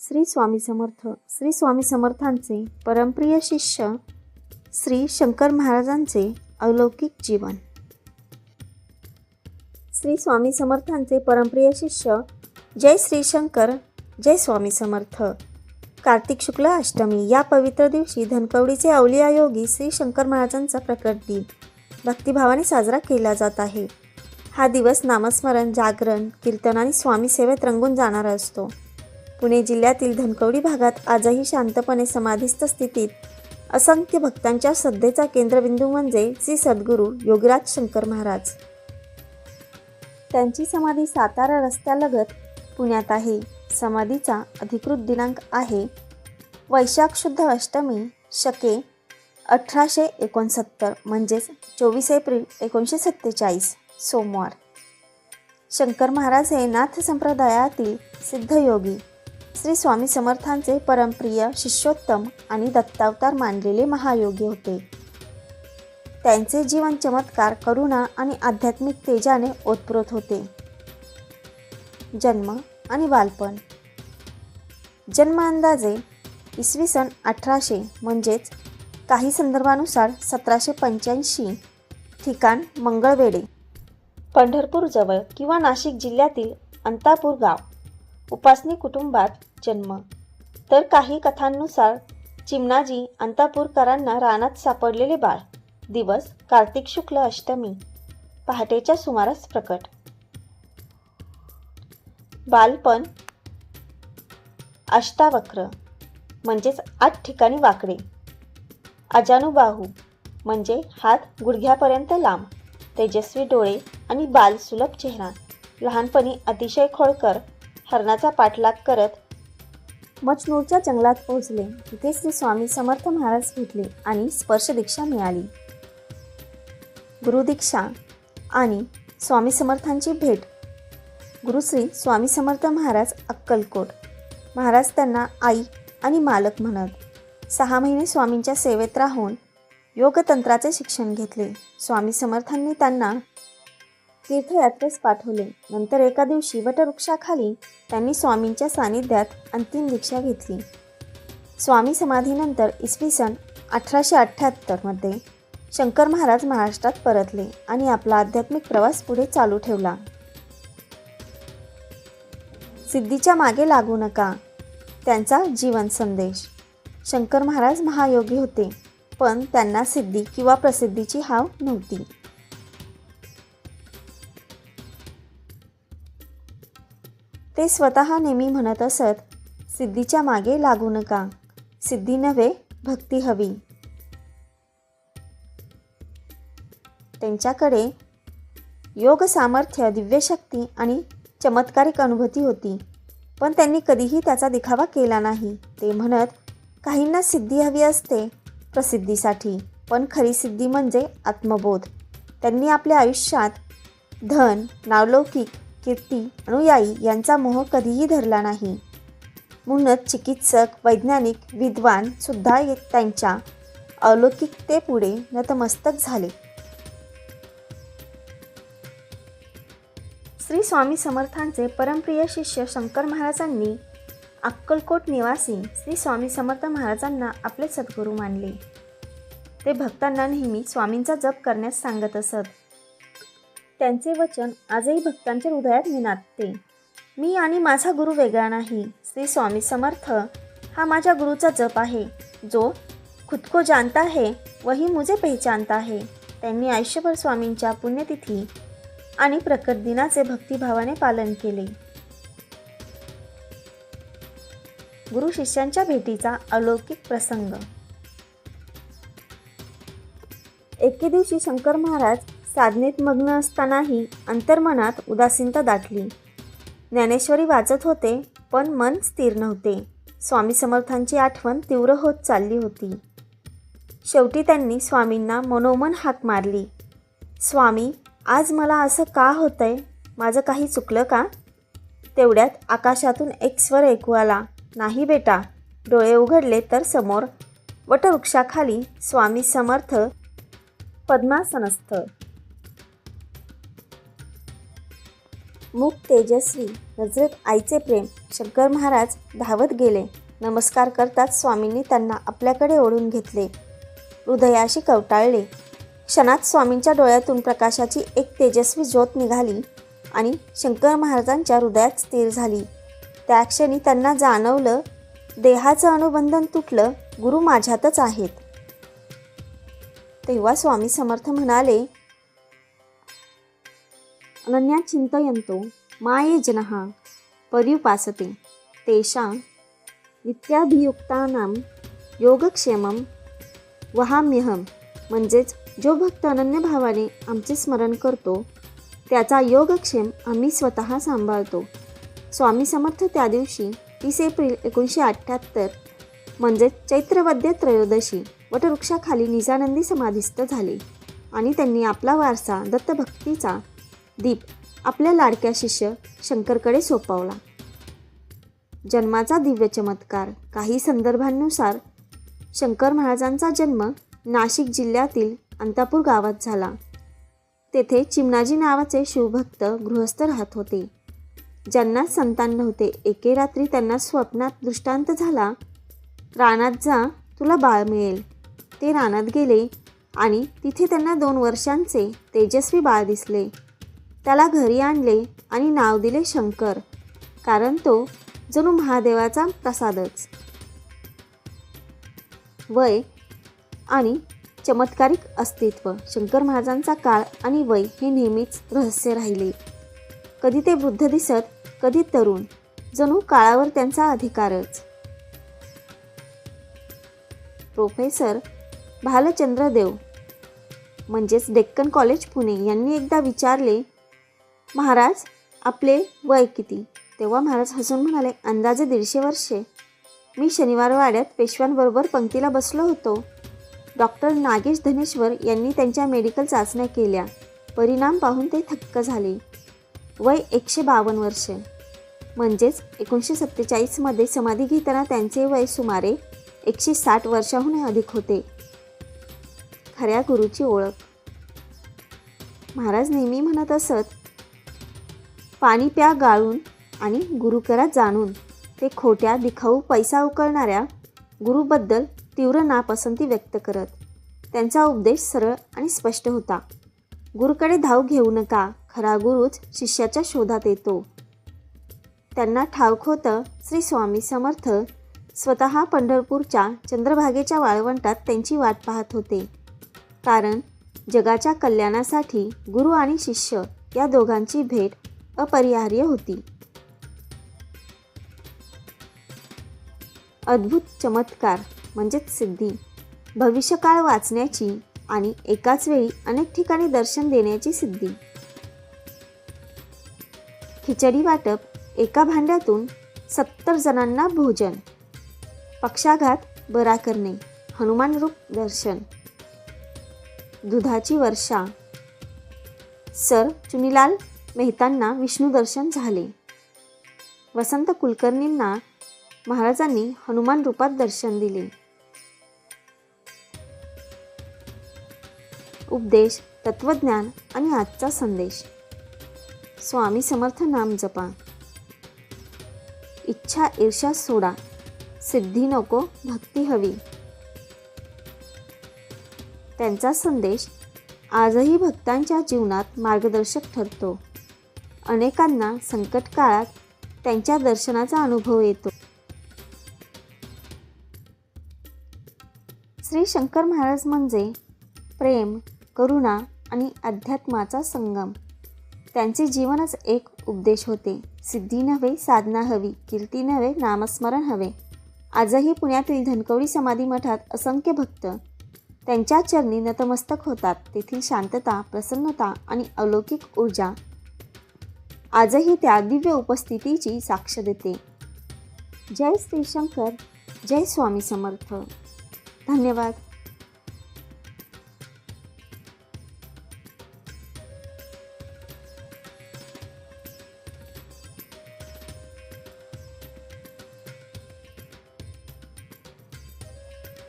श्री स्वामी समर्थ श्री स्वामी समर्थांचे परमप्रिय शिष्य श्री शंकर महाराजांचे अलौकिक जीवन. श्री स्वामी समर्थांचे परमप्रिय शिष्य जय श्री शंकर जय स्वामी समर्थ. कार्तिक शुक्ल अष्टमी या पवित्र दिवशी धनकवडीचे अवलिया योगी श्री शंकर महाराजांचा प्रकट दिन. भक्तिभावाने साजरा केला जात आहे. हा दिवस नामस्मरण जागरण कीर्तन आणि स्वामी सेवेत रंगून जाणारा असतो. पुणे जिल्ह्यातील धनकवडी भागात आजही शांतपणे समाधीस्थ स्थितीत. असंख्य भक्तांच्या श्रद्धेचा केंद्रबिंदू म्हणजे श्री सद्गुरू योगराज शंकर महाराज. त्यांची समाधी सातारा रस्त्यालगत पुण्यात आहे. समाधीचा अधिकृत दिनांक आहे वैशाख शुद्ध अष्टमी शके अठराशे एकोणसत्तर म्हणजेच चोवीस एप्रिल एकोणीसशे सत्तेचाळीस सोमवार. शंकर महाराज हे नाथ संप्रदायातील सिद्धयोगी श्री स्वामी समर्थांचे परमप्रिय शिष्योत्तम आणि दत्तावतार मानलेले महायोगी होते. त्यांचे जीवन चमत्कार करुणा आणि आध्यात्मिक तेजाने ओतप्रोत होते. जन्म आणि बालपण. जन्म अंदाजे इसवी सन अठराशे म्हणजेच काही संदर्भानुसार सतराशे पंच्याऐंशी ठिकाण मंगळवेडे पंढरपूरजवळ किंवा नाशिक जिल्ह्यातील अंतापूर गाव. उपासनी कुटुंबात जन्म. तर काही कथांनुसार चिमणाजी अंतापूरकरांना रानात सापडलेले बाळ. दिवस कार्तिक शुक्ल अष्टमी. पहाटेच्या सुमारास प्रकट. बालपण अष्टावक्र म्हणजेच आठ ठिकाणी वाकडे. अजानुबाहू म्हणजे हात गुडघ्यापर्यंत लांब तेजस्वी डोळे आणि बाल सुलभ चेहरा. लहानपणी अतिशय खोळकर हरणाचा पाठलाग करत मचनूरच्या जंगलात पोहोचले. तिथे श्री स्वामी समर्थ महाराज भेटले आणि स्पर्श दीक्षा मिळाली. गुरुदीक्षा आणि स्वामी समर्थांची भेट. गुरुश्री स्वामी समर्थ महाराज अक्कलकोट. महाराज त्यांना आई आणि मालक म्हणत सहा महिने स्वामींच्या सेवेत राहून योगतंत्राचे शिक्षण घेतले. स्वामी समर्थांनी त्यांना तीर्थयात्रेस पाठवले. नंतर एका दिवशी वटवृक्षाखाली त्यांनी स्वामींच्या सानिध्यात अंतिम दीक्षा घेतली. स्वामी समाधीनंतर इसवी सन अठराशे अठ्ठ्याहत्तरमध्ये शंकर महाराज महाराष्ट्रात परतले आणि आपला आध्यात्मिक प्रवास पुढे चालू ठेवला. सिद्धीच्या मागे लागू नका. त्यांचा जीवन संदेश. शंकर महाराज महायोगी होते पण त्यांना सिद्धी किंवा प्रसिद्धीची हाव नव्हती. ते स्वतः नेहमी म्हणत असत सिद्धीच्या मागे लागू नका. सिद्धी नव्हे भक्ती हवी. त्यांच्याकडे योग सामर्थ्य दिव्यशक्ती आणि चमत्कारिक अनुभूती होती. पण त्यांनी कधीही त्याचा दिखावा केला नाही. ते म्हणत काहींना सिद्धी हवी असते प्रसिद्धीसाठी पण खरी सिद्धी म्हणजे आत्मबोध. त्यांनी आपल्या आयुष्यात धन नावलौकिक कीर्ती अनुयायी यांचा मोह कधीही धरला नाही. म्हणूनच चिकित्सक वैज्ञानिक विद्वान सुद्धा त्यांच्या अलौकिकतेपुढे नतमस्तक झाले. श्री स्वामी समर्थांचे परमप्रिय शिष्य शंकर महाराजांनी अक्कलकोट निवासी श्री स्वामी समर्थ महाराजांना आपले सद्गुरू मानले. ते भक्तांना नेहमी स्वामींचा जप करण्यास सांगत असत. त्यांचे वचन आजही भक्तांच्या हृदयात निनादते. मी आणि माझा गुरु वेगळा नाही. श्री स्वामी समर्थ हा माझ्या गुरुचा जप आहे. जो खुद को जानता है वही मुझे पहचानता है. त्यांनी आयुष्यभर स्वामींच्या पुण्यतिथी आणि प्रकट दिनाचे भक्तिभावाने पालन केले. गुरु शिष्यांच्या भेटीचा अलौकिक प्रसंग. एके दिवशी शंकर महाराज साधनेत मग्न असतानाही अंतर्मनात उदासीनता दाटली. ज्ञानेश्वरी वाचत होते पण मन स्थिर नव्हते. स्वामी समर्थांची आठवण तीव्र होत चालली होती. शेवटी त्यांनी स्वामींना मनोमन हाक मारली. स्वामी आज मला असं का होतंय? माझं काही चुकलं का? तेवढ्यात आकाशातून एक स्वर ऐकू आला. नाही बेटा डोळे उघडले तर समोर. वटवृक्षाखाली स्वामी समर्थ पद्मासनस्थ. मुक तेजस्वी नजरेत आईचे प्रेम शंकर महाराज धावत गेले. नमस्कार करताच स्वामींनी त्यांना आपल्याकडे ओढून घेतले. हृदयाशी कवटाळले. क्षणात स्वामींच्या डोळ्यातून प्रकाशाची एक तेजस्वी ज्योत निघाली आणि शंकर महाराजांच्या हृदयात स्थिर झाली. त्या क्षणी त्यांना जाणवलं देहाचं अनुबंधन तुटलं गुरु माझ्यातच आहेत. तेव्हा स्वामी समर्थ म्हणाले अनन्या चिंतयंतो माये जनः पर्युपासते तेषां नित्याभियुक्तानां योगक्षेमं वहाम्यहम म्हणजेच जो भक्त अनन्य भावाने आमचे स्मरण करतो त्याचा योगक्षेम आम्ही स्वतः सांभाळतो। स्वामी समर्थ त्या दिवशी तीस एप्रिल एकोणीसशे अठ्ठ्याहत्तर म्हणजेच चैत्रवद्य त्रयोदशी वटवृक्षाखाली निजानंदी समाधिस्थ झाले आणि त्यांनी आपला वारसा दत्तभक्तीचा दीप आपल्या लाडक्या शिष्य शंकरकडे सोपवला. जन्माचा दिव्य चमत्कार काही संदर्भांनुसार शंकर महाराजांचा जन्म नाशिक जिल्ह्यातील अंतापूर गावात झाला. तेथे चिमणाजी नावाचे शिवभक्त गृहस्थ राहत होते. ज्यांना संतान नव्हते एके रात्री त्यांना स्वप्नात दृष्टांत झाला रानात जा तुला बाळ मिळेल. ते रानात गेले आणि तिथे त्यांना दोन वर्षांचे तेजस्वी बाळ दिसले. त्याला घरी आणले आणि नाव दिले शंकर कारण तो जणू महादेवाचा प्रसादच. वय आणि चमत्कारिक अस्तित्व. शंकर महाराजांचा काळ आणि वय हे नेहमीच रहस्य राहिले. कधी ते वृद्ध दिसत कधी तरुण. जणू काळावर त्यांचा अधिकारच. प्रोफेसर भालचंद्र देव म्हणजेच डेक्कन कॉलेज पुणे यांनी एकदा विचारले महाराज आपले वय किती? तेव्हा महाराज हसून म्हणाले अंदाजे दीडशे वर्षे. मी शनिवार वाड्यात पेशव्यांबरोबर पंक्तीला बसलो होतो. डॉक्टर नागेश धनेश्वर यांनी त्यांच्या मेडिकल चाचण्या केल्या. परिणाम पाहून ते थक्क झाले. वय एकशे बावन्न वर्षे. म्हणजेच एकोणीसशे सत्तेचाळीसमध्ये समाधी घेताना त्यांचे वय सुमारे एकशे साठ वर्षाहून अधिक होते. खऱ्या गुरुची ओळख. महाराज नेहमी म्हणत असत पाणी प्या गाळून आणि गुरुकरा जाणून. ते खोट्या दिखाऊ पैसा उकळणाऱ्या गुरुबद्दल तीव्र नापसंती व्यक्त करत. त्यांचा उपदेश सरळ आणि स्पष्ट होता. गुरुकडे धाव घेऊ नका. खरा गुरुच शिष्याच्या शोधात येतो. त्यांना ठाऊक होतं श्री स्वामी समर्थ स्वतः पंढरपूरच्या चंद्रभागेच्या वाळवंटात त्यांची वाट पाहत होते. कारण जगाच्या कल्याणासाठी गुरु आणि शिष्य या दोघांची भेट अपरिहार्य होती. अद्भुत चमत्कार म्हणजेच सिद्धी. भविष्यकाळ वाचण्याची आणि एकाच वेळी अनेक ठिकाणी दर्शन देण्याची सिद्धी. खिचडी वाटप एका भांड्यातून सत्तर जणांना भोजन. पक्षाघात बरा करणे हनुमान रूप दर्शन. दुधाची वर्षा. सर चुनीलाल मेहतांना विष्णू दर्शन झाले. वसंत कुलकर्णींना महाराजांनी हनुमान रूपात दर्शन दिले. उपदेश तत्वज्ञान आणि आजचा संदेश. स्वामी समर्थ नाम जपा. इच्छा ईर्षा सोडा. सिद्धी नको भक्ती हवी. त्यांचा संदेश आजही भक्तांच्या जीवनात मार्गदर्शक ठरतो. अनेकांना संकट काळात त्यांच्या दर्शनाचा अनुभव येतो. श्री शंकर महाराज म्हणजे प्रेम करुणा आणि अध्यात्माचा संगम. त्यांचे जीवनच एक उपदेश होते. सिद्धी नव्हे साधना हवी कीर्ती नव्हे नामस्मरण हवे. आजही पुण्यातील धनकवडी समाधी मठात असंख्य भक्त त्यांच्या चरणी नतमस्तक होतात. तेथील शांतता प्रसन्नता आणि अलौकिक ऊर्जा आजही त्या दिव्य उपस्थितीची साक्ष देते. जय श्री शंकर जय स्वामी समर्थ. धन्यवाद.